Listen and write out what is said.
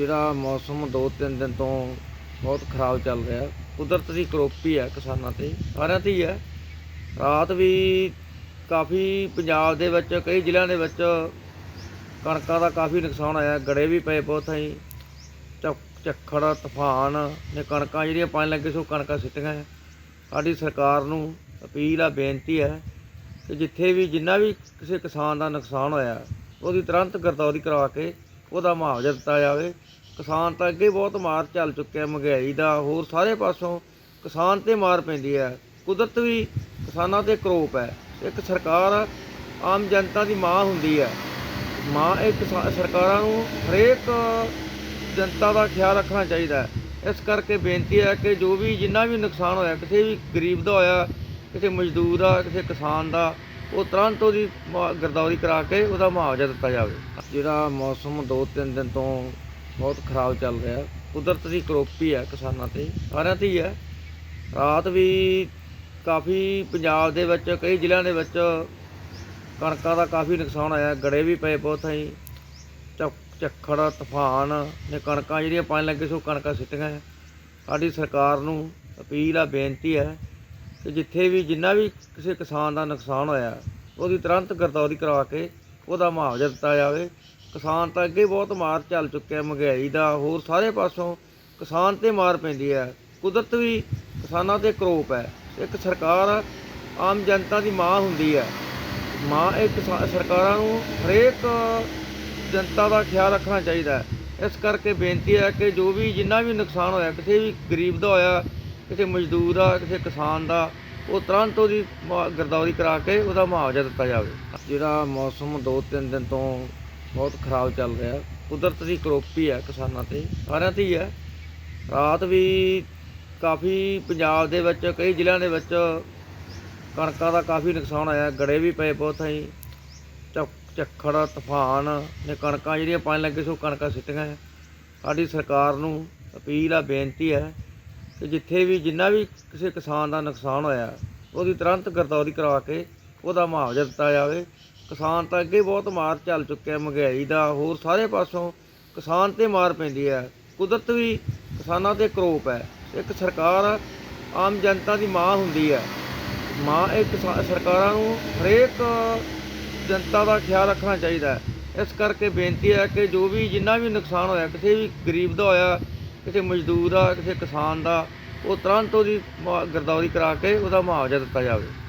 ਜਿਹੜਾ ਮੌਸਮ 2-3 ਦਿਨ ਤੋਂ ਬਹੁਤ ਖਰਾਬ ਚੱਲ ਰਿਹਾ। ਕੁਦਰਤ ਦੀ ਕਰੋਪੀ ਹੈ ਕਿਸਾਨਾਂ ਤੇ, ਸਾਰਿਆਂ ਤੇ ਹੀ ਹੈ। ਰਾਤ ਵੀ ਕਾਫੀ ਪੰਜਾਬ ਦੇ ਵਿੱਚ, ਕਈ ਜ਼ਿਲ੍ਹਿਆਂ ਦੇ ਵਿੱਚ ਕਣਕਾਂ ਦਾ ਕਾਫੀ ਨੁਕਸਾਨ ਹੋਇਆ। ਗੜੇ ਵੀ ਪਏ ਬਹੁਤ ਥਾਈਂ। ਝੱਖ- ਝੱਖੜ, ਤੂਫਾਨ ਨੇ ਕਣਕਾਂ ਜਿਹੜੀਆਂ ਪਾਣੀ ਲੱਗੇ ਸੋ ਕਣਕਾਂ ਸਿੱਟੀਆਂ। ਸਾਡੀ ਸਰਕਾਰ ਨੂੰ ਅਪੀਲ ਆ, ਬੇਨਤੀ ਹੈ ਕਿ ਜਿੱਥੇ ਵੀ, ਜਿੰਨਾ ਵੀ ਕਿਸੇ ਕਿਸਾਨ ਦਾ ਨੁਕਸਾਨ ਹੋਇਆ, ਉਹਦੀ ਤੁਰੰਤ ਗਰਦੌਰੀ ਕਰਵਾ ਕੇ ਉਹਦਾ ਮੁਆਵਜ਼ਾ ਦਿੱਤਾ ਜਾਵੇ। ਕਿਸਾਨ ਤਾਂ ਅੱਗੇ ਬਹੁਤ ਮਾਰ ਚੱਲ ਚੁੱਕਿਆ, ਮਹਿੰਗਾਈ ਦਾ, ਹੋਰ ਸਾਰੇ ਪਾਸੋਂ ਕਿਸਾਨ ਤੇ ਮਾਰ ਪੈਂਦੀ ਹੈ। ਕੁਦਰਤ ਵੀ ਕਿਸਾਨਾਂ ਤੇ ਕਰੋਪ ਹੈ। ਇੱਕ ਸਰਕਾਰ ਆਮ ਜਨਤਾ ਦੀ ਮਾਂ ਹੁੰਦੀ ਹੈ। ਮਾਂ ਇਹ ਕਿਸਾ- ਸਰਕਾਰਾਂ ਨੂੰ ਹਰੇਕ ਜਨਤਾ ਦਾ ਖਿਆਲ ਰੱਖਣਾ ਚਾਹੀਦਾ ਇਸ ਕਰਕੇ ਬੇਨਤੀ ਹੈ ਕਿ ਜੋ ਵੀ ਜਿੰਨਾ ਵੀ ਨੁਕਸਾਨ ਹੋਇਆ, ਕਿਸੇ ਵੀ ਗਰੀਬ ਦਾ ਹੋਇਆ, ਕਿਸੇ ਮਜ਼ਦੂਰ ਦਾ, ਕਿਸੇ ਕਿਸਾਨ ਦਾ, ਉਹ ਤੁਰੰਤ ਉਹਦੀ ਮੁਆ- ਗਰਦੌਰੀ ਕਰਾ ਕੇ ਉਹਦਾ ਮੁਆਵਜ਼ਾ ਦਿੱਤਾ ਜਾਵੇ। ਜਿਹੜਾ ਮੌਸਮ 2-3 ਦਿਨ ਤੋਂ ਬਹੁਤ ਖਰਾਬ ਚੱਲ ਰਿਹਾ। ਕੁਦਰਤ ਦੀ ਕਰੋਪੀ ਹੈ ਕਿਸਾਨਾਂ ਤੇ, ਸਾਰਿਆਂ ਤੇ ਹੀ ਹੈ ਰਾਤ ਵੀ ਕਾਫੀ ਪੰਜਾਬ ਦੇ ਵਿੱਚ, ਕਈ ਜ਼ਿਲ੍ਹਿਆਂ ਦੇ ਵਿੱਚ ਕਣਕਾਂ ਦਾ ਕਾਫੀ ਨੁਕਸਾਨ ਹੋਇਆ। ਗੜੇ ਵੀ ਪਏ ਬਹੁਤ ਥਾਈਂ। ਝੱਖ- ਝੱਖੜ, ਤੂਫਾਨ ਨੇ ਕਣਕਾਂ ਜਿਹੜੀਆਂ ਪਾਣੀ ਲੱਗੇ ਸੋ ਕਣਕਾਂ ਸਿੱਟੀਆਂ। ਸਾਡੀ ਸਰਕਾਰ ਨੂੰ ਅਪੀਲ ਆ, ਬੇਨਤੀ ਹੈ ਕਿ ਜਿੱਥੇ ਵੀ ਜਿੰਨਾ ਵੀ ਕਿਸੇ ਕਿਸਾਨ ਦਾ ਨੁਕਸਾਨ ਹੋਇਆ, ਉਹਦੀ ਤੁਰੰਤ ਗਰਦੌਰੀ ਕਰਵਾ ਕੇ ਉਹਦਾ ਮੁਆਵਜ਼ਾ ਦਿੱਤਾ ਜਾਵੇ। ਕਿਸਾਨ ਤਾਂ ਅੱਗੇ ਬਹੁਤ ਮਾਰ ਚੱਲ ਚੁੱਕਿਆ ਮਹਿੰਗਾਈ ਦਾ, ਹੋਰ ਸਾਰੇ ਪਾਸੋਂ ਕਿਸਾਨ ਤੇ ਮਾਰ ਪੈਂਦੀ ਹੈ। ਕੁਦਰਤ ਵੀ ਕਿਸਾਨਾਂ ਤੇ ਕਰੋਪ ਹੈ। ਇੱਕ ਸਰਕਾਰ ਆਮ ਜਨਤਾ ਦੀ ਮਾਂ ਹੁੰਦੀ ਹੈ। ਮਾਂ ਇਹ ਕਿਸਾ- ਸਰਕਾਰਾਂ ਨੂੰ ਹਰੇਕ ਜਨਤਾ ਦਾ ਖਿਆਲ ਰੱਖਣਾ ਚਾਹੀਦਾ ਹੈ। ਇਸ ਕਰਕੇ ਬੇਨਤੀ ਹੈ ਕਿ ਜੋ ਵੀ ਜਿੰਨਾ ਵੀ ਨੁਕਸਾਨ ਹੋਇਆ, ਕਿਸੇ ਵੀ ਗਰੀਬ ਦਾ ਹੋਇਆ, ਕਿਸੇ ਮਜ਼ਦੂਰ ਦਾ, ਕਿਸੇ ਕਿਸਾਨ ਦਾ, ਉਹ ਤੁਰੰਤ ਉਹਦੀ ਮੁਆ- ਗਰਦੌਰੀ ਕਰਾ ਕੇ ਉਹਦਾ ਮੁਆਵਜ਼ਾ ਦਿੱਤਾ ਜਾਵੇ। ਜਿਹੜਾ ਮੌਸਮ 2-3 ਦਿਨ ਤੋਂ ਬਹੁਤ ਖਰਾਬ ਚੱਲ ਰਿਹਾ। ਕੁਦਰਤ ਦੀ ਕਰੋਪੀ ਹੈ ਕਿਸਾਨਾਂ ਤੇ, ਸਾਰਿਆਂ ਤੇ ਹੀ ਹੈ ਰਾਤ ਵੀ ਕਾਫੀ ਪੰਜਾਬ ਦੇ ਵਿੱਚ, ਕਈ ਜ਼ਿਲ੍ਹਿਆਂ ਦੇ ਵਿੱਚ ਕਣਕਾਂ ਦਾ ਕਾਫੀ ਨੁਕਸਾਨ ਹੋਇਆ। ਗੜੇ ਵੀ ਪਏ ਬਹੁਤ ਥਾਈਂ। ਝੱਖ- ਝੱਖੜ, ਤੂਫਾਨ ਨੇ ਕਣਕਾਂ ਜਿਹੜੀਆਂ ਪਾਣੀ ਲੱਗੇ ਸੋ ਕਣਕਾਂ ਸਿੱਟੀਆਂ। ਸਾਡੀ ਸਰਕਾਰ ਨੂੰ ਅਪੀਲ ਆ, ਬੇਨਤੀ ਹੈ ਕਿ ਜਿੱਥੇ ਵੀ, ਜਿੰਨਾ ਵੀ ਕਿਸੇ ਕਿਸਾਨ ਦਾ ਨੁਕਸਾਨ ਹੋਇਆ, ਉਹਦੀ ਤੁਰੰਤ ਗਰਦੌਰੀ ਕਰਵਾ ਕੇ ਉਹਦਾ ਮੁਆਵਜ਼ਾ ਦਿੱਤਾ ਜਾਵੇ। ਕਿਸਾਨ ਤਾਂ ਅੱਗੇ ਬਹੁਤ ਮਾਰ ਚੱਲ ਚੁੱਕਿਆ, ਮਹਿੰਗਾਈ ਦਾ, ਹੋਰ ਸਾਰੇ ਪਾਸੋਂ ਕਿਸਾਨ ਤੇ ਮਾਰ ਪੈਂਦੀ ਹੈ। ਕੁਦਰਤ ਵੀ ਕਿਸਾਨਾਂ ਤੇ ਕਰੋਪ ਹੈ। ਇੱਕ ਸਰਕਾਰ ਆਮ ਜਨਤਾ ਦੀ ਮਾਂ ਹੁੰਦੀ ਹੈ। ਮਾਂ ਇਹ ਕਿਸਾ- ਸਰਕਾਰਾਂ ਨੂੰ ਹਰੇਕ ਜਨਤਾ ਦਾ ਖਿਆਲ ਰੱਖਣਾ ਚਾਹੀਦਾ ਹੈ। ਇਸ ਕਰਕੇ ਬੇਨਤੀ ਹੈ ਕਿ ਜੋ ਵੀ ਜਿੰਨਾ ਵੀ ਨੁਕਸਾਨ ਹੋਇਆ, ਕਿਸੇ ਵੀ ਗਰੀਬ ਦਾ ਹੋਇਆ, ਕਿਸੇ ਮਜ਼ਦੂਰ ਦਾ, ਕਿਸੇ ਕਿਸਾਨ ਦਾ, ਉਹ ਤੁਰੰਤ ਉਹਦੀ ਮੁਆ- ਗਰਦੌਰੀ ਕਰਾ ਕੇ ਉਹਦਾ ਮੁਆਵਜ਼ਾ ਦਿੱਤਾ ਜਾਵੇ।